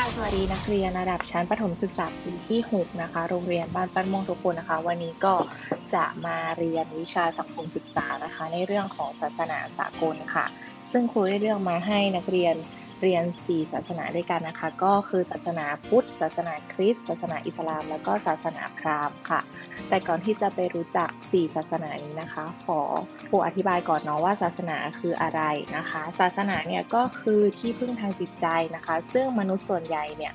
ค่ะสวัสดีนักเรียนระดับชั้นประถมศึกษาปีที่6นะคะ โรงเรียนบ้านปั้นม่วงทุกคนนะคะ วันนี้ก็จะมาเรียนวิชาสังคมศึกษานะคะ ในเรื่องของศาสนาสากลค่ะ ซึ่งครูได้เลือกมาให้นักเรียน เรียน 4 ศาสนาด้วยกันนะคะ ก็คือศาสนาพุทธ ศาสนาคริสต์ศาสนาอิสลาม แล้วก็ศาสนาพราหมณ์ค่ะ แต่ก่อนที่จะไปรู้จัก 4 ศาสนานี้นะคะ ขอผู้อธิบายก่อนเนาะว่าศาสนาคืออะไรนะคะ ศาสนาเนี่ยก็คือที่พึ่งทางจิตใจนะคะ ซึ่งมนุษย์ส่วนใหญ่เนี่ย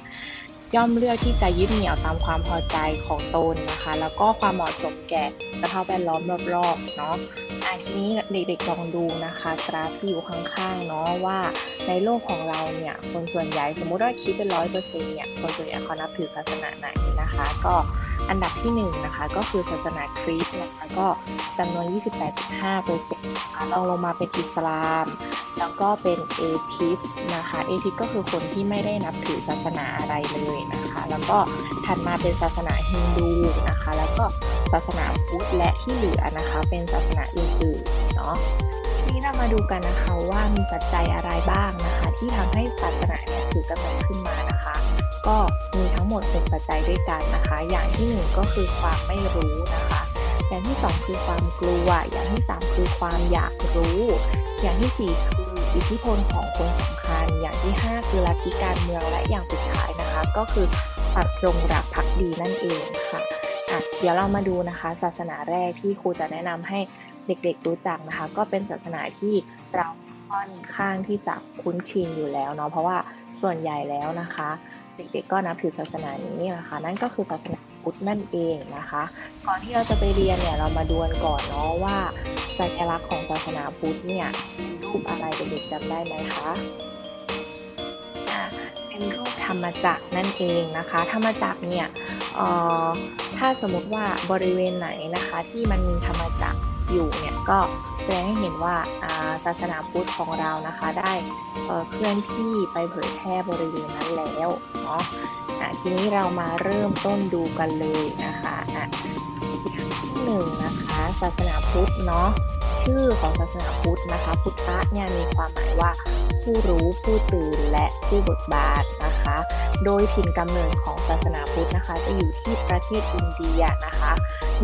ย่อมเลือกที่จะยึดเหนี่ยวตามความพอใจของตนนะคะ แล้วก็ความเหมาะสมแก่สภาพแวดล้อมรอบๆเนาะอะทีนี้เด็กๆลองดูนะคะ กราฟที่อยู่ข้างๆเนาะว่า ในโลกของเราเนี่ยคนส่วนใหญ่สมมุติว่าคิดเป็นร้อยเปอร์เซ็นต์เนี่ยคนส่วนใหญ่เขานับถือศาสนาไหนนะคะ ก็อันดับที่หนึ่งนะคะก็คือศาสนาคริสต์นะคะก็จำนวน 28.5เปอร์เซ็นต์นะคะรองลงมาเป็นอิสลาม แล้วก็เป็นเอทิสนะคะเอทิสก็คือคนที่ไม่ได้นับถือศาสนาอะไรเลยนะคะ แล้วก็ถัดมาเป็นศาสนาฮินดูนะคะ แล้วก็ศาสนาพุทธและที่เหลือนะคะเป็นศาสนาอื่นๆเนาะทีนี้เรามาดูกันนะคะว่ามีปัจจัยอะไรบ้าง ที่ทำให้ศาสนาเนี่ยถือกำเนิดขึ้นมานะคะ ก็มีทั้งหมด6ปัจจัยด้วยกันนะคะ อย่างที่หนึ่งก็คือความไม่รู้นะคะ อย่างที่สองคือความกลัว อย่างที่สามคือความอยากรู้ อย่างที่สี่คืออิทธิพลของคนสำคัญ อย่างที่ห้าคือลัทธิการเมืองและอย่างสุดท้ายนะคะ ก็คือปักจงรักภักดีนั่นเองค่ะอะเดี๋ยวเรามาดูนะคะ ศาสนาแรกที่ครูจะแนะนำให้เด็กๆรู้จักนะคะ ก็เป็นศาสนาที่เรา ค่อนข้างที่จะคุ้นชินอยู่แล้วเนาะเพราะว่าส่วนใหญ่แล้วนะคะ เด็กๆก็นับถือศาสนานี้นะคะ นั่นก็คือศาสนาพุทธนั่นเองนะคะ ก่อนที่เราจะไปเรียนเนี่ยเรามาดูกันก่อนเนาะว่าสัญลักษณ์ของศาสนาพุทธเนี่ยรูปอะไรเด็กๆจำได้ไหมคะเป็นรูปธรรมจักรนั่นเองนะคะ ธรรมจักรเนี่ยออถ้าสมมติว่าบริเวณไหนนะคะ ที่มันมีธรรมจักร อยู่เนี่ยก็แสดงให้เห็นว่าศาสนาพุทธของเรานะคะได้เคลื่อนที่ไปเผยแพร่บริเวณนั้นแล้วเนาะทีนี้เรามาเริ่มต้นดูกันเลยนะคะอะอย่างที่หนึ่งนะคะศาสนาพุทธเนาะชื่อของศาสนาพุทธนะคะ พุทธะเนี่ยมีความหมายว่าผู้รู้ผู้ตื่นและผู้เบิกบานนะคะ โดยถิ่นกำเนิดของศาสนาพุทธนะคะ จะอยู่ที่ประเทศอินเดียนะคะ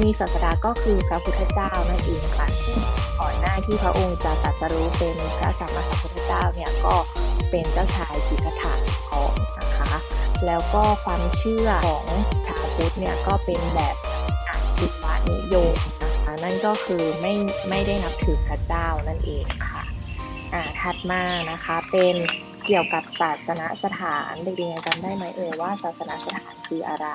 มีศาสดาก็คือพระพุทธเจ้านั่นเองค่ะซึ่งก่อนหน้าที่พระองค์จะตรัสรู้เป็นพระสัมมาสัมพุทธเจ้าเนี่ยก็เป็นเจ้าชายจิตถะทองนะคะ แล้วก็ความเชื่อของชาวพุทธเนี่ยก็เป็นแบบอธิวานิยมนะคะนั่นก็คือไม่ไม่ได้นับถือพระเจ้านั่นเองค่ะอ่าถัดมานะคะเป็นเกี่ยวกับศาสนสถานเด็กๆยังจำได้ไหมเอ่ยว่าศาสนสถานคืออะไร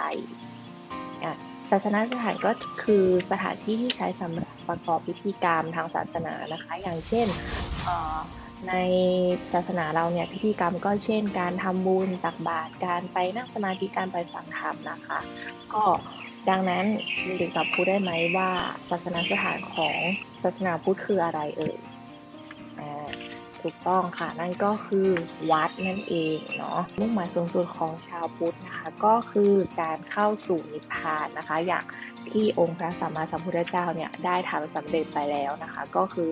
อะาสนสถานก็คือสถานที่ที่ใช้สำหรับประกอบพิธีกรรมทางศาสนานะคะ อย่างเช่นในศาสนาเราเนี่ยพิธีกรรมก็เช่น การทำบุญตักบาตรการไปนั่งสมาธิการไปฟังธรรมนะคะ ก็ดังนั้นเด็กๆตอบพูดได้ไหมว่าศาสนาสถานของศาสนาพุทธคืออะไรเอ่ยอ่า ถูกต้องค่ะ นั่นก็คือวัดนั่นเองเนาะมุ่งหมายสูงสุดของชาวพุทธนะคะ ก็คือการเข้าสู่นิพพานนะคะ อย่างที่องค์พระสัมมาสัมพุทธเจ้าเนี่ยได้ทำสำเร็จไปแล้วนะคะ ก็คือ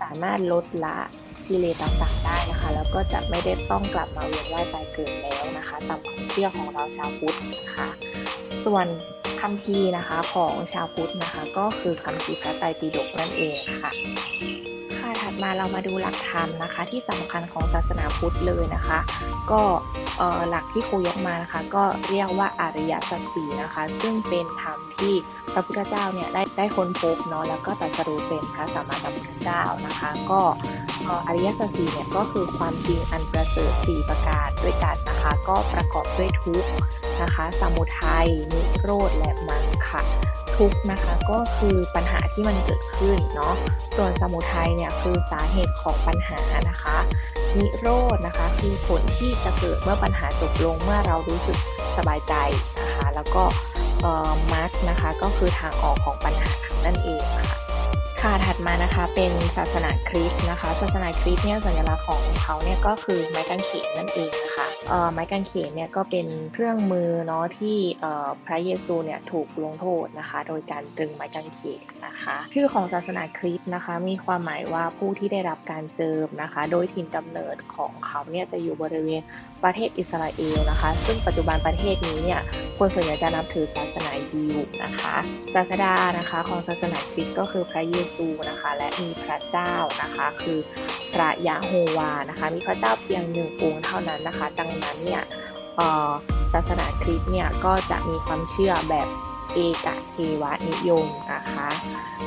สามารถลดละกิเลสต่างๆได้นะคะ แล้วก็จะไม่ได้ต้องกลับมาเวียนว่ายตายเกิดแล้วนะคะตามความเชื่อของเราชาวพุทธนะคะ ส่วนคัมภีร์นะคะของชาวพุทธนะคะ ก็คือคัมภีร์พระไตรปิฎกนั่นเองค่ะะถัดมาเรามาดูหลักธรรมนะคะ ที่สำคัญของศาสนาพุทธเลยนะคะ ก็หลักที่ครูยกมานะคะ ก็เรียกว่าอริยสัจสี่นะคะ ซึ่งเป็นธรรมที่พระพุทธเจ้าเนี่ยได้ได้ค้นพบเนาะแล้วก็ตรัสรู้เป็นพระสัมมาสัมพุทธเจ้านะคะ ก็อริยสัจสี่เนี่ยก็คือความจริงอันประเสริฐสี่ประการด้วยกันนะคะ ก็ประกอบด้วยทุกนะคะ สมุทัยนิโรธและมรรคค่ะ ทุกข์นะคะก็คือปัญหาที่มันเกิดขึ้นเนาะส่วนสมุทัยเนี่ยคือสาเหตุของปัญหานะคะนิโรธนะคะคือผลที่จะเกิดเมื่อปัญหาจบลงเมื่อเรารู้สึกสบายใจนะคะ แล้วก็เอ่อมรรคนะคะก็คือทางออกของปัญหานั่นเอง ค่ะถัดมานะคะเป็นศาสนาคริสต์นะคะ ศาสนาคริสต์เนี่ยสัญลักษณ์ของเขาเนี่ยก็คือไม้กางเขนนั่นเองนะคะเอ่อไม้กางเขนเนี่ยก็เป็นเครื่องมือเนาะที่เอ่อพระเยซูเนี่ยถูกลงโทษนะคะ โดยการตรึงไม้กางเขนนะคะ ชื่อของศาสนาคริสต์นะคะ มีความหมายว่าผู้ที่ได้รับการเจิมนะคะ โดยถิ่นกำเนิดของเขาเนี่ยจะอยู่บริเวณ ประเทศอิสราเอลนะคะ ซึ่งปัจจุบันประเทศนี้เนี่ยคนส่วนใหญ่จะนับถือศาสนายิวนะคะศาสดานะคะของศาสนาคริสต์ก็คือพระเยซูนะคะ และมีพระเจ้านะคะคือพระยะโฮวานะคะ มีพระเจ้าเพียงหนึ่งองค์เท่านั้นนะคะ ดังนั้นเนี่ยศาสนาคริสต์เนี่ยก็จะมีความเชื่อแบบเอกเทวนิยมนะคะ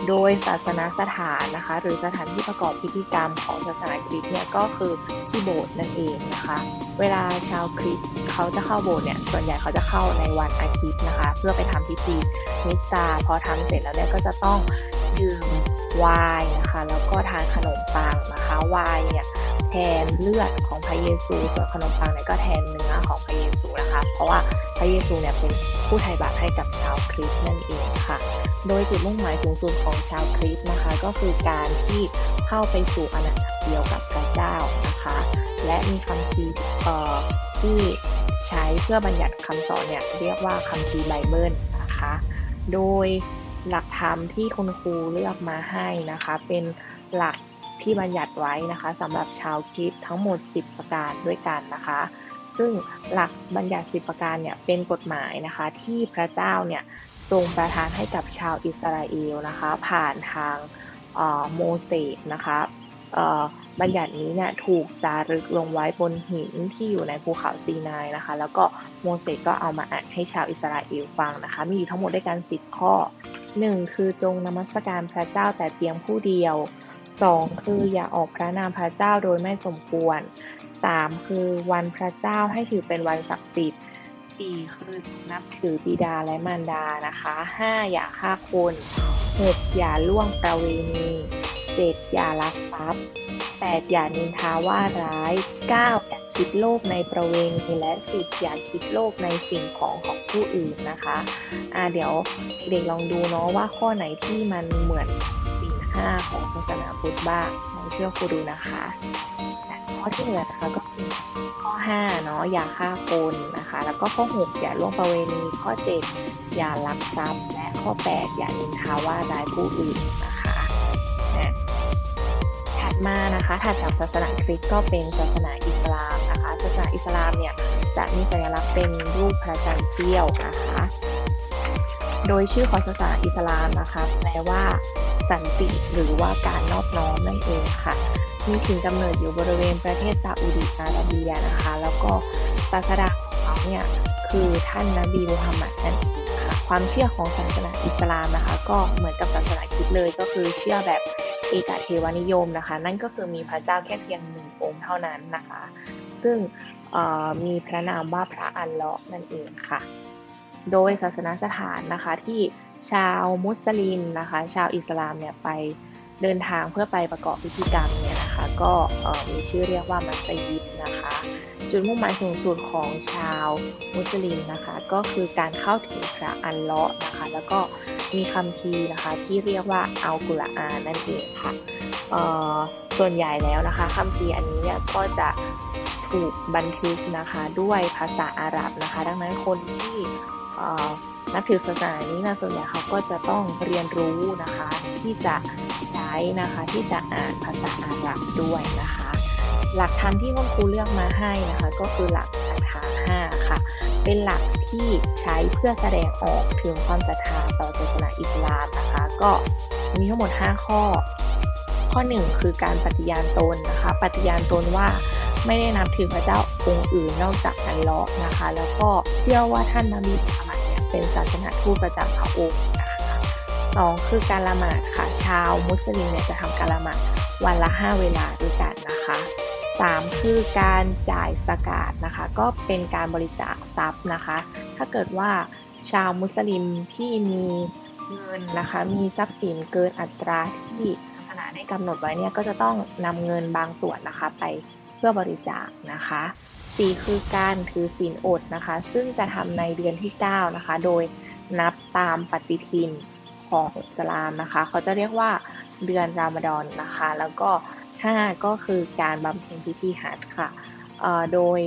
โดยศาสนาสถานนะคะ หรือสถานที่ประกอบพิธีกรรมของศาสนาคริสต์เนี่ยก็คือที่โบสถ์นั่นเองนะคะ เวลาชาวคริสต์เขาจะเข้าโบสถ์เนี่ย ส่วนใหญ่เขาจะเข้าในวันอาทิตย์นะคะ เพื่อไปทำพิธีมิสซาพอทำเสร็จแล้วเนี่ยก็จะต้องดื่มวน์นะคะ แล้วก็ทานขนมปังนะคะวน์เนี่ยแทนเลือดของพระเยซู ส่วนขนมปังเนี่ยก็แทนเนื้อของพระเยซูนะคะ เพราะว่าพระเยซูเนี่ยเป็นผู้ไถ่บาปให้กับชาวคริสต์นั่นเองค่ะ โดยจุดมุ่งหมายสูงสุดของชาวคริสต์นะคะ ก็คือการที่เข้าไปสู่อาณาจักรเดียวกับพระเจ้านะคะ และมีคำพีที่ใช้เพื่อบัญญัติคำสอนเนี่ยเรียกว่าคัมภีร์ไบเบิลนะคะ โดยหลักธรรมที่คุณครูเลือกมาให้นะคะ เป็นหลักที่บัญญัติไว้นะคะสำหรับชาวคริสต์ทั้งหมด 10 ประการด้วยกันนะคะ ซึ่งหลักบัญญัติ 10 ประการเนี่ยเป็นกฎหมายนะคะที่พระเจ้าเนี่ยทรงประทานให้กับชาวอิสราเอลนะคะ ผ่านทางโมเสสนะคะ บัญญัตินี้เนี่ยถูกจารึกลงไว้บนหินที่อยู่ในภูเขาซีนายนะคะ แล้วก็โมเสสก็เอามาอ่านให้ชาวอิสราเอลฟังนะคะ มีอยู่ทั้งหมดด้วยกัน 10 ข้อ 1. คือจงนมัสการพระเจ้าแต่เพียงผู้เดียว 2. คืออย่าออกพระนามพระเจ้าโดยไม่สมควร 3. คือวันพระเจ้าให้ถือเป็นวันศักดิ์สิทธิ์ 4. คือนับถือบิดาและมารดานะคะ 5. อย่าฆ่าคน 6. อย่าล่วงประเวณี 7. อย่าลักทรัพย์ 8. อย่านินทาว่าร้าย 9. อย่าคิดโลภในประเวณีและ 10. อย่าคิดโลภในสิ่งของของผู้อื่นนะคะอ่าเดี๋ยวเด็กลองดูเนาะว่าข้อไหนที่มันเหมือนสิ่งห้าของศาสนาพุทธบ้างลองเชื่อครูดูนะคะข้อที่เหลือนะคะก็คือข้อ5เนาะอย่าฆ่าคนนะคะ แล้วก็ข้อ 6 อย่าล่วงประเวณีข้อ 7 อย่าลักทรัพย์ และข้อ 8 อย่านินทาว่าร้ายผู้อื่นนะคะ มานะคะถัดจากศาสนาคริสต์ก็เป็นศาสนาอิสลามนะคะ ศาสนาอิสลามเนี่ยจะมีสัญลักษณ์เป็นรูปพระจันทร์เสี้ยวนะคะ โดยชื่อของศาสนาอิสลามนะคะแปลว่าสันติหรือว่าการนอบน้อมนั่นเองค่ะ มีถิ่นกำเนิดอยู่บริเวณประเทศซาอุดิอาระเบียนะคะ แล้วก็ศาสดาของเขาเนี่ยคือท่านนบีมุฮัมมัดนั่นเองค่ะ ความเชื่อของศาสนาอิสลามนะคะ ก็เหมือนกับศาสนาคริสต์เลยก็คือเชื่อแบบ เอกเทวนิยมนะคะ นั่นก็คือมีพระเจ้าแค่เพียงหนึ่งองค์เท่านั้นนะคะ ซึ่งมีพระนามว่าพระอัลเลาะห์นั่นเองค่ะ โดยศาสนาสถานนะคะที่ชาวมุสลิมนะคะ ชาวอิสลามเนี่ยไปเดินทางเพื่อไปประกอบพิธีกรรมเนี่ยนะคะ ก็มีชื่อเรียกว่ามัสยิดนะคะ จุดมุ่งหมายสูงสุดของชาวมุสลิมนะคะ ก็คือการเข้าถึงพระอัลเลาะห์นะคะ แล้วก็ มีคำพีนะคะที่เรียกว่าอัลกุรอานนั่นเองค่ะส่วนใหญ่แล้วนะคะคำพีอันนี้เนี่ยก็จะถูกบันทึกนะคะด้วยภาษาอาหรับนะคะ ดังนั้นคนที่นับถือศาสนานี้นะส่วนใหญ่เขาก็จะต้องเรียนรู้นะคะ ที่จะใช้นะคะที่จะอ่านภาษาอาหรับด้วยนะคะ หลักธรรมที่คุณครูเลือกมาให้นะคะ ก็คือหลักศรัทธาห้าค่ะ เป็นหลักที่ใช้เพื่อแสดงออกถึงความศรัทธา ศาสนาอิสลามนะคะ ก็มีทั้งหมด 5 ข้อ ข้อ 1 คือการปฏิญาณตนนะคะ ปฏิญาณตนว่าไม่ได้นับถือพระเจ้าองค์อื่นนอกจากอัลลอฮ์นะคะ แล้วก็เชื่อว่าท่านนบีมุฮัมมัดเป็นศาสนาทูตประจำพระองค์นะคะสองคือการละหมาดค่ะ ชาวมุสลิมเนี่ยจะทำการละหมาดวันละ 5 เวลาด้วยกันนะคะสามคือการจ่ายสกาดนะคะ ก็เป็นการบริจาคทรัพย์นะคะ ถ้าเกิดว่า ชาวมุสลิมที่มีเงินนะคะมีทรัพย์สินเกินอัตราที่ศาสนาได้กำหนดไว้เนี่ยก็จะต้องนำเงินบางส่วนนะคะไปเพื่อบริจาคนะคะ4คือการถือศีลอดนะคะ ซึ่งจะทำในเดือนที่9นะคะโดยนับตามปฏิทินของอิสลามนะคะ เขาจะเรียกว่าเดือนรามฎอนนะคะ แล้วก็ 5 ก็คือการบำเพ็ญพิธีฮัจค่ะโดย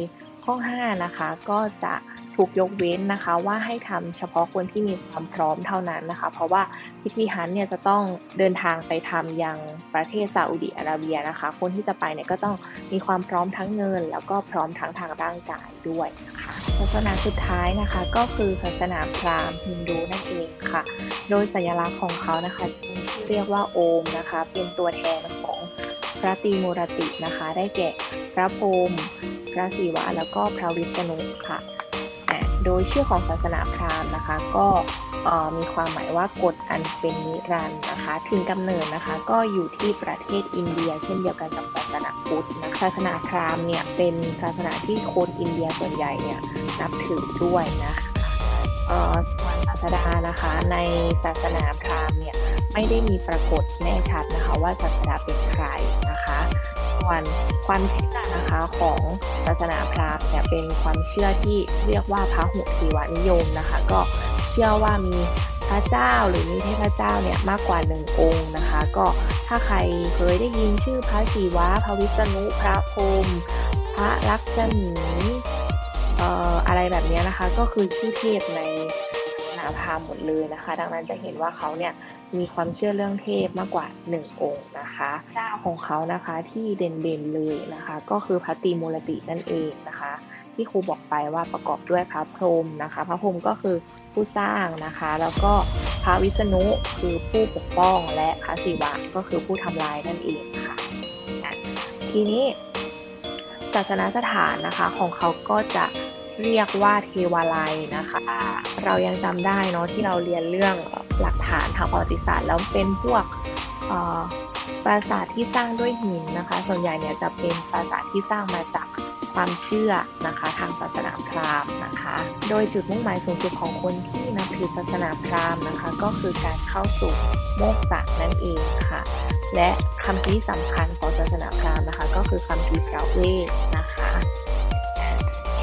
ข้อ 5 นะคะก็จะ ถูกยกเว้นนะคะว่าให้ทำเฉพาะคนที่มีความพร้อมเท่านั้นนะคะ เพราะว่าพิธีฮัจญ์เนี่ยจะต้องเดินทางไปทำยังประเทศซาอุดิอาระเบียนะคะ คนที่จะไปเนี่ยก็ต้องมีความพร้อมทั้งเงิน แล้วก็พร้อมทั้งทางร่างกายด้วยนะคะศาสนาสุดท้ายนะคะก็คือศาสนาพราหมณ์ฮินดูนั่นเองค่ะ โดยสัญลักษณ์ของเขานะคะมีชื่อเรียกว่าโอมนะคะ เป็นตัวแทนของพระตรีมูรตินะคะ ได้แก่พระพรหมพระศิวะแล้วก็พระวิษณุค่ะ โดยชื่อของศาสนาพราหมณ์นะคะ ก็มีความหมายว่ากฎอันเป็นนิรันดร์นะคะถิ่นกำเนิดนะคะ ก็อยู่ที่ประเทศอินเดีย เช่นเดียวกันกับศาสนาพุทธนะศาสนาพราหมณ์เนี่ยเป็นศาสนาที่คนอินเดียส่วนใหญ่เนี่ยนับถือด้วยนะคะเอ่อส่วนศาสดานะคะในศาสนาพราหมณ์เนี่ยไม่ได้มีปรากฏแน่ชัดนะคะว่าศาสดาเป็นใครนะคะ วนความเชื่อนะคะของศาสนาพราหมณ์เนี่ยเป็นความเชื่อที่เรียกว่าพระหุเทวานิยมนะคะ ก็เชื่อว่ามีพระเจ้าหรือมีเทพเจ้าเนี่ยมากกว่าหนึ่งองค์นะคะ ก็ถ้าใครเคยได้ยินชื่อพระศิวะ พระวิษณุพระพรหมพระลักษมีเอ่ออะไรแบบนี้นะคะ ก็คือชื่อเทพในศาสนาพราหมณ์หมดเลยนะคะ ดังนั้นจะเห็นว่าเขาเนี่ย มีความเชื่อเรื่องเทพมากกว่า 1 องค์นะคะเจ้าของเขานะคะที่เด่นๆเลยนะคะ ก็คือพระตรีมูรตินั่นเองนะคะ ที่ครูบอกไปว่าประกอบด้วยพระพรหมนะคะ พระพรหมก็คือผู้สร้างนะคะ แล้วก็พระวิษณุคือผู้ปกป้องและพระศิวะก็คือผู้ทำลายนั่นเองค่ะอะทีนี้ศาสนสถานนะคะของเขาก็จะ เรียกว่าเทวาลัยนะคะ เรายังจำได้เนาะที่เราเรียนเรื่องหลักฐานทางประวัติศาสตร์ แล้วเป็นพวกปราสาทที่สร้างด้วยหินนะคะ ส่วนใหญ่เนี่ยจะเป็นปราสาทที่สร้างมาจากความเชื่อนะคะทางศาสนาพราหมณ์นะคะ โดยจุดมุ่งหมายสูงสุดของคนที่นับถือศาสนาพราหมณ์นะคะ ก็คือการเข้าสู่โมกษะนั่นเองค่ะ และคำที่สำคัญของศาสนาพราหมณ์นะคะ ก็คือคำพีพระเว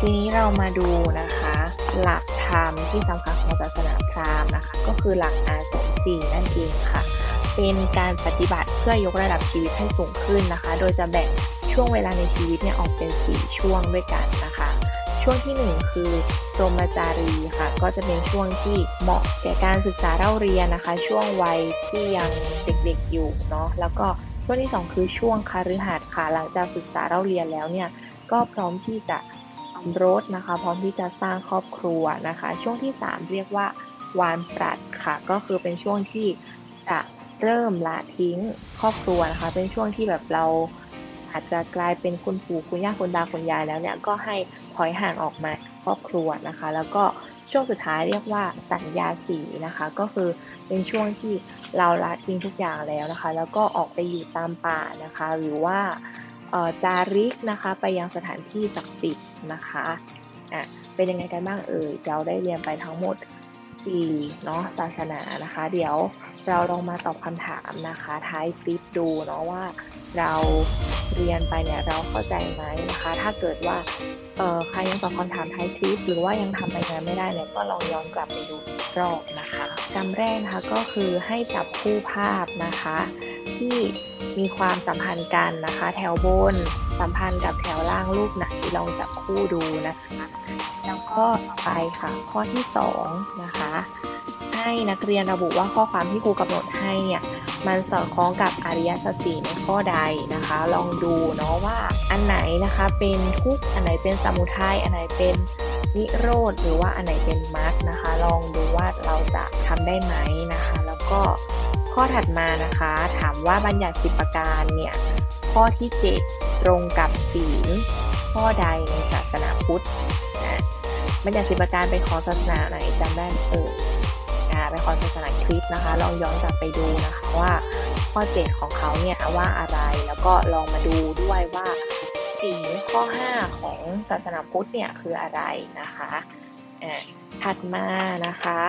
ทีนี้เรามาดูนะคะ หลักธรรมที่สำคัญของศาสนาพราหมณ์นะคะ ก็คือหลักอาสมสี่นั่นเองค่ะ เป็นการปฏิบัติเพื่อยกระดับชีวิตให้สูงขึ้นนะคะ โดยจะแบ่งช่วงเวลาในชีวิตเนี่ยออกเป็น4ช่วงด้วยกันนะคะ ช่วงที่ 1 คือพรหมจารีค่ะ ก็จะเป็นช่วงที่เหมาะแก่การศึกษาเล่าเรียนนะคะ ช่วงวัยที่ยังเด็กๆอยู่เนาะแล้วก็ช่วงที่ 2 คือช่วงคาฤหัสถ์ค่ะ หลังจากศึกษาเล่าเรียนแล้วเนี่ยก็พร้อมที่จะ มรสนะคะ พร้อมที่จะสร้างครอบครัวนะคะ ช่วงที่ 3 เรียกว่าวานปรัดค่ะ ก็คือเป็นช่วงที่จะเริ่มละทิ้งครอบครัวนะคะ เป็นช่วงที่แบบเราอาจจะกลายเป็นคุณปู่คุณย่าคุณตาคุณยายแล้วเนี่ยก็ให้ถอยห่างออกมาครอบครัวนะคะ แล้วก็ช่วงสุดท้ายเรียกว่าสัญญาสีนะคะ ก็คือเป็นช่วงที่เราละทิ้งทุกอย่างแล้วนะคะ แล้วก็ออกไปอยู่ตามป่านะคะ หรือว่า จาริกนะคะไปยังสถานที่ศักดิ์สิทธิ์นะคะอะเป็นยังไงกันบ้างเอ่ยเราได้เรียนไปทั้งหมด4เนาะศาสนานะคะ เดี๋ยวเราลองมาตอบคำถามนะคะท้ายคลิปดูเนาะว่าเราเรียนไปเนี่ยเราเข้าใจไหมนะคะ ถ้าเกิดว่าเอ่อใครยังตอบคำถามท้ายคลิป หรือว่ายังทำรายงานไม่ได้เนี่ยก็ลองย้อนกลับไปดูรอบนะคะกรรมแรกนะคะก็คือให้จับคู่ภาพนะคะ ที่มีความสัมพันธ์กันนะคะ แถวบนสัมพันธ์กับแถวล่างรูปไหนลองจับคู่ดูนะคะ แล้วก็ไปค่ะ ข้อที่สองนะคะ ให้นักเรียนระบุว่าข้อความที่ครูกำหนดให้เนี่ยมันสอดคล้องกับอริยสัจสี่ในข้อใดนะคะ ลองดูเนาะว่าอันไหนนะคะเป็นทุกอันไหนเป็นสมุทัยอันไหนเป็นนิโรธหรือว่าอันไหนเป็นมรรคนะคะ ลองดูว่าเราจะทำได้ไหมนะคะ แล้วก็ ข้อถัดมานะคะ ถามว่าบัญญัติสิบประการเนี่ย ข้อที่ 7 ตรงกับศีลข้อใดในศาสนาพุทธนะบัญญัติสิบประการเป็นของศาสนาไหนจำได้ไหมเอออ่าเป็นของศาสนาคริสต์นะคะ ลองย้อนกลับไปดูนะคะว่าข้อ 7 ของเขาเนี่ยว่าอะไรแล้วก็ลองมาดูด้วยว่าศีลข้อ 5 ของศาสนาพุทธเนี่ยคืออะไรนะคะอ่า ถัดมานะคะ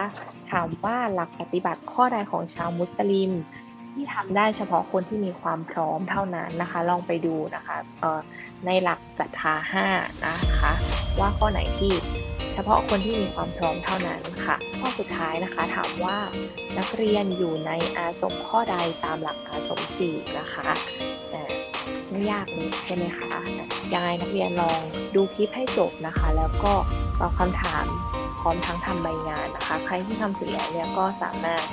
ถามว่าหลักปฏิบัติข้อใดของชาวมุสลิม ที่ทำได้เฉพาะคนที่มีความพร้อมเท่านั้นนะคะ ลองไปดูนะคะในหลักศรัทธา5นะคะ ว่าข้อไหนที่เฉพาะคนที่มีความพร้อมเท่านั้นค่ะ ข้อสุดท้ายนะคะถามว่านักเรียนอยู่ในอาสมข้อใดตามหลักอาสมสี่นะคะไม่ยากเลยใช่ไหมคะยังไงนักเรียนลองดูคลิปให้จบนะคะ แล้วก็ตอบคำถาม ร้อมทั้งทำใบงานนะคะ ใครที่ทำเสร็จแล้วเนี่ยก็สามารถ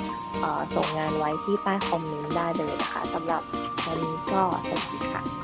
ส่งงานไว้ที่ใต้คอมเมนต์ได้เลยนะคะสำหรับวันนี้ก็สวัสดีค่ะ